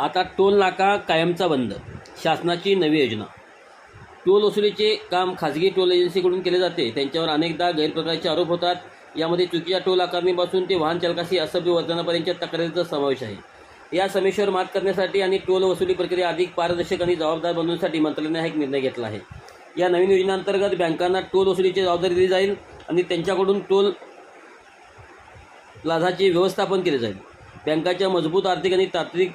आता टोल नाका कायमचा बंद. शासनाची नवी योजना. टोल वसुलीचे काम खाजगी टोल एजन्सीकडून केले जाते. त्यांच्यावर अनेकदा गैरप्रकारचे आरोप होतात. यामध्ये चुकीच्या टोल आकारणीपासून ते वाहन चालकाशी असभ्य वर्तनापर्यंतच्या तक्रारीचा समावेश आहे. या समस्येवर मात करण्यासाठी आणि टोल वसुली प्रक्रिया अधिक पारदर्शक आणि जबाबदार बनवण्यासाठी मंत्रालयाने हा एक निर्णय घेतला आहे. या नवीन योजनेअंतर्गत बँकांना टोल वसुलीची जबाबदारी दिली जाईल आणि त्यांच्याकडून टोल प्लाझाचे व्यवस्थापन केले जाईल. बँकाच्या मजबूत आर्थिक आणि तांत्रिक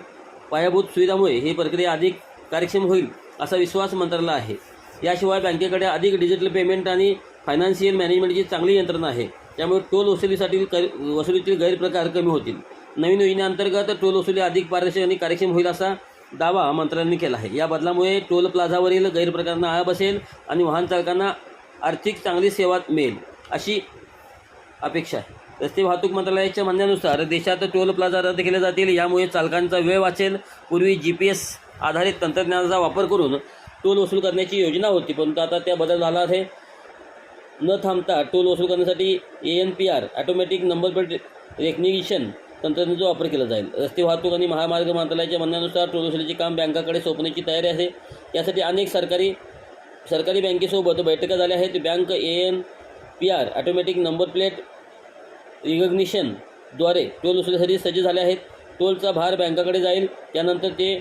पायाभूत सुविधामुळे ही प्रक्रिया अधिक कार्यक्षम होईल असा विश्वास मंत्रालयाला आहे. याशिवाय बँकेकडे अधिक डिजिटल पेमेंट आणि फायनान्शियल मॅनेजमेंटची चांगली यंत्रणा आहे. त्यामुळे टोल वसुलीसाठी वसुलीतील गैरप्रकार कमी होतील. नवीन योजनेअंतर्गत टोल वसुली अधिक पारदर्शक आणि कार्यक्षम होईल असा दावा मंत्रालयाने केला आहे. या बदलामुळे टोल प्लाझावरील गैरप्रकारांना आळा बसेल आणि वाहन चालकांना आर्थिक चांगली सेवा मिळेल अशी अपेक्षा आहे. रस्ते वाहतूक मंत्रालयाच्या म्हणण्यानुसार देशात टोल प्लाझा रद्द केले जातील. यामुळे चालकांचा वेळ वाचेल. पूर्वी जी पी एस आधारित तंत्रज्ञानाचा वापर करून टोल वसूल करण्याची योजना होती परंतु आता त्या बदल झाला आहे. न थांबता टोल वसूल करण्यासाठी A N P R automatic number plate recognition तंत्रज्ञानाचा वापर केला जाईल. रस्ते वाहतूक आणि महामार्ग मंत्रालयाच्या म्हणण्यानुसार टोल वसुलीचे काम बँकाकडे सोपण्याची तयारी आहे. यासाठी अनेक सरकारी सरकारी बँकेसोबत बैठका झाल्या आहेत. Bank A N P R automatic number plate रिकग्निशनद्वारे toll वसुलीसाठी सज्ज झाले आहेत. टोलचा भार बँकाकडे जाईल. त्यानंतर ते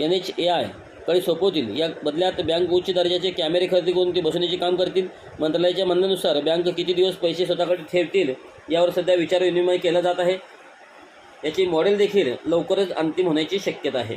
एन एच ए आयकडे सोपवतील. या बदल्यात बँक उच्च दर्जाचे कॅमेरे खरेदी करून ते बसवण्याचे काम करतील. मंत्रालयाच्या म्हणण्यानुसार बँक किती दिवस पैसे स्वतःकडे ठेवतील यावर सध्या विचार विनिमय केला जात आहे. याची मॉडेल देखील लवकरच अंतिम होण्याची शक्यता आहे.